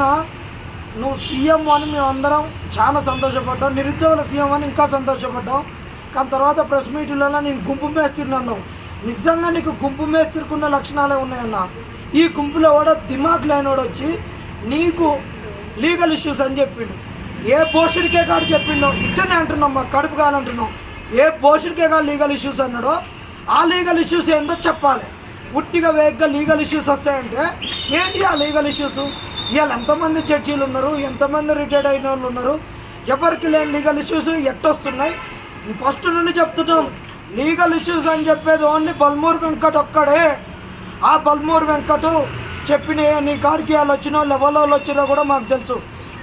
అన్న నువ్వు సీఎం అని మేము అందరం చాలా సంతోషపడ్డాం. నిరుద్యోగుల సీఎం అని ఇంకా సంతోషపడ్డాం. కానీ తర్వాత ప్రెస్ మీటింగ్లలో నేను గుంపు మేస్తిరినన్నావు నిజంగా నీకు గుంపు మేస్తిరుకున్న లక్షణాలే ఉన్నాయన్న. ఈ గుంపులో కూడా దిమాగ్ లేనివాడు వచ్చి నీకు లీగల్ ఇష్యూస్ అని చెప్పిండు. ఏ పోషుడికే కాదు చెప్పిండో ఇద్దరిని అంటున్నాం మా కడుపు కాదంటున్నాం ఏ పోషుడికే కాదు లీగల్ ఇష్యూస్ అన్నాడో ఆ లీగల్ ఇష్యూస్ ఏంటో చెప్పాలి. ఉట్టిగా వేగ్గా లీగల్ ఇష్యూస్ వస్తాయంటే ఏంటి ఆ లీగల్ ఇష్యూస్? ఇవాళ ఎంతమంది జడ్జీలు ఉన్నారు? ఎంతమంది రిటైర్డ్ అయిన వాళ్ళు ఉన్నారు? ఎవరికి లేని లీగల్ ఇష్యూస్ ఎట్టొస్తున్నాయి? ఫస్ట్ నుండి చెప్తున్నాం లీగల్ ఇష్యూస్ అని చెప్పేది ఓన్లీ బల్మూర్ వెంకట్ ఒక్కడే. ఆ బల్మూర్ వెంకట్ చెప్పిన నీ కాడికి వాళ్ళు వచ్చిన లెవెల్ వాళ్ళు వచ్చినా కూడా మాకు తెలుసు.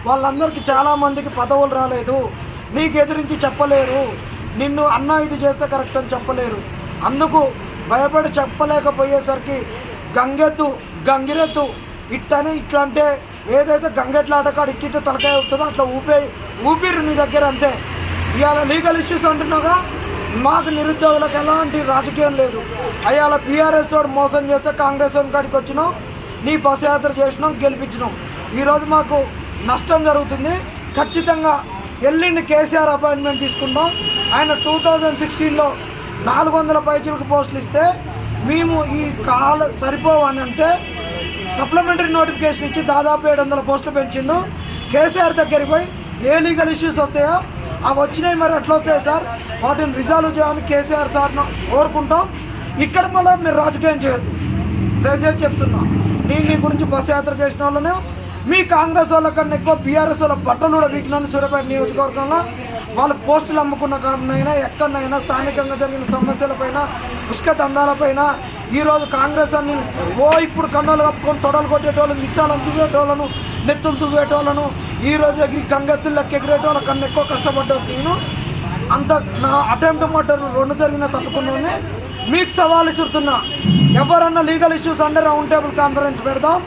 వాళ్ళందరికీ చాలా మందికి పదవులు రాలేదు. నీకు ఎదిరించి చెప్పలేరు. నిన్ను అన్న ఇది చేస్తే కరెక్ట్ అని చెప్పలేరు. అందుకు భయపడి చెప్పలేకపోయేసరికి గంగెద్దు గంగిరెద్దు ఇట్టని ఇట్లా అంటే ఏదైతే గంగెట్ల ఆటకాడు ఇట్టిట్ట తలకాయ ఉంటుందో అట్లా ఊపే ఊపిరి నీ దగ్గర అంతే. ఇవాళ లీగల్ ఇష్యూస్ అంటున్నాగా మాకు నిరుద్యోగులకు ఎలాంటి రాజకీయం లేదు. అయ్యాల బీఆర్ఎస్ వాడు మోసం చేస్తే కాంగ్రెస్ వాడి కాడికి వచ్చినాం నీ బస్ యాత్ర చేసినాం గెలిపించినాం. ఈరోజు మాకు నష్టం జరుగుతుంది. ఖచ్చితంగా ఎల్లుండి కేసీఆర్ అపాయింట్మెంట్ తీసుకున్నాం ఆయన టూ థౌజండ్ సిక్స్టీన్లో నాలుగు వందల పైచులకు పోస్టులు ఇస్తే మేము ఈ కాల సరిపోవని అంటే సప్లిమెంటరీ నోటిఫికేషన్ ఇచ్చి దాదాపు ఏడు వందల పోస్టులు పెంచిండు. కేసీఆర్ దగ్గరికి పోయి ఏ లీగల్ ఇష్యూస్ వస్తాయో అవి వచ్చినాయి మరి ఎట్లా వస్తాయి సార్? వాటిని రిజాల్వ్ చేయాలని కేసీఆర్ సార్ను కోరుకుంటాం. ఇక్కడ మళ్ళీ మీరు రాజకీయం చేయొద్దు. దయచేసి చెప్తున్నా. నేను నీ గురించి బస్ యాత్ర చేసిన వాళ్ళనే మీ కాంగ్రెస్ వాళ్ళ కన్నా ఎక్కువ బీఆర్ఎస్ వాళ్ళ బట్టలు కూడా వీకినాను సూర్యాపేట నియోజకవర్గంలో వాళ్ళ పోస్టులు అమ్ముకున్న కారణమైనా ఎక్కడైనా స్థానికంగా జరిగిన సమస్యలపైన ఉష్క దందాలపైన ఈరోజు కాంగ్రెస్ అని ఓ ఇప్పుడు కన్నులు కప్పుకొని తొడలు కొట్టేటోళ్ళు మిస్సాలు అందుకేటోళ్ళను నెత్తులు దువ్వేటోళ్ళను ఈ రోజు గంగెత్తులు లెక్క ఎగిరేటోళ్ళ కన్నా ఎక్కువ కష్టపడ్డాను నేను. అంత నా అటెంప్ట్ మర్డర్ రెండు జరిగిన తట్టుకున్నాను మీకు సవాల్ ఇస్తున్నా ఎవరన్నా లీగల్ ఇష్యూస్ అంటే రౌండ్ టేబుల్ కాన్ఫరెన్స్ పెడదాం.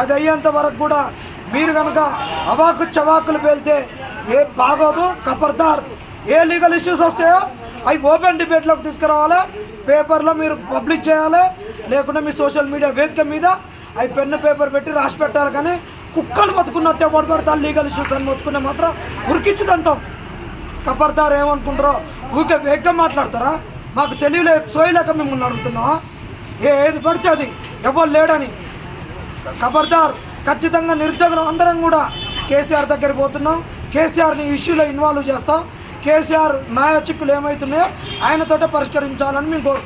అది అయ్యేంత వరకు కూడా మీరు కనుక అవాకు చవాకులు పేలితే ఏ బాగోదు. కపర్దార్ ఏ లీగల్ ఇష్యూస్ వస్తాయో అవి ఓపెన్ డిబేట్లోకి తీసుకురావాలి. పేపర్లో మీరు పబ్లిష్ చేయాలి. లేకుంటే మీ సోషల్ మీడియా వేదిక మీద అవి పెన్ను పేపర్ పెట్టి రాసి పెట్టాలి కానీ కుక్కలు బతుకున్నట్టే ఓడి పెడతారు. లీగల్ ఇష్యూస్ అని బతుకునే మాత్రం ఉరికించుదంటాం కపర్దార్ ఏమనుకుంటారో ఊరికే వేగంగా మాట్లాడతారా? మాకు తెలియలేదు సోయలేక మిమ్మల్ని అడుగుతున్నావా? ఏ ఏది పడితే అది. ఎవరు లేడని. ఖబర్దార్ ఖచ్చితంగా నిరుద్యోగులు అందరం కూడా కేసీఆర్ దగ్గరికి పోతున్నాం. కేసీఆర్ని ఇష్యూలో ఇన్వాల్వ్ చేస్తాం. కేసీఆర్ న్యాయ చిక్కులు ఏమవుతున్నాయో ఆయనతోటే పరిష్కరించాలని మేము కోరు